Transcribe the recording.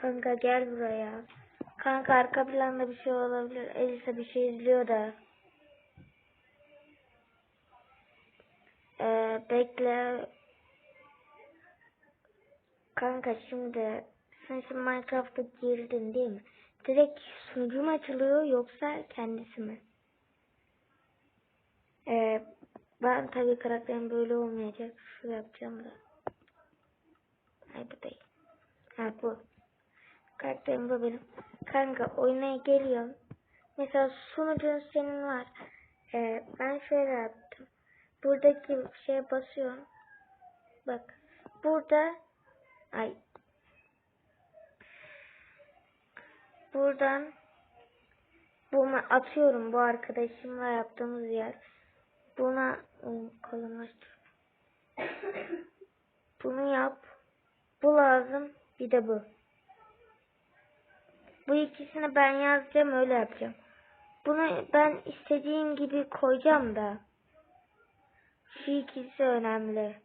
Kanka gel buraya. Kanka arka planda bir şey olabilir. Elisa bir şey izliyor da. Ee, bekle. Kanka şimdi sen şimdi Minecraft'a girdin değil mi? Direkt sunucu mu açılıyor yoksa kendisi mi? Ee, ben tabii karakterim böyle olmayacak. Şu yapacağım da. Hayır bu değil. Ha bu. Karakterim bu. Kanka oyuna geliyorum. Mesela sunucun senin var. Ee, ben şöyle yaptım. Buradaki şeye basıyorum. Bak. Burada ay buradan bunu atıyorum bu arkadaşımla yaptığımız yer. Buna kalınlaştır. Bunu yap. Bu lazım. Bir de bu. Bu ikisini ben yazacağım öyle yapacağım. Bunu ben istediğim gibi koyacağım da. Şu ikisi önemli.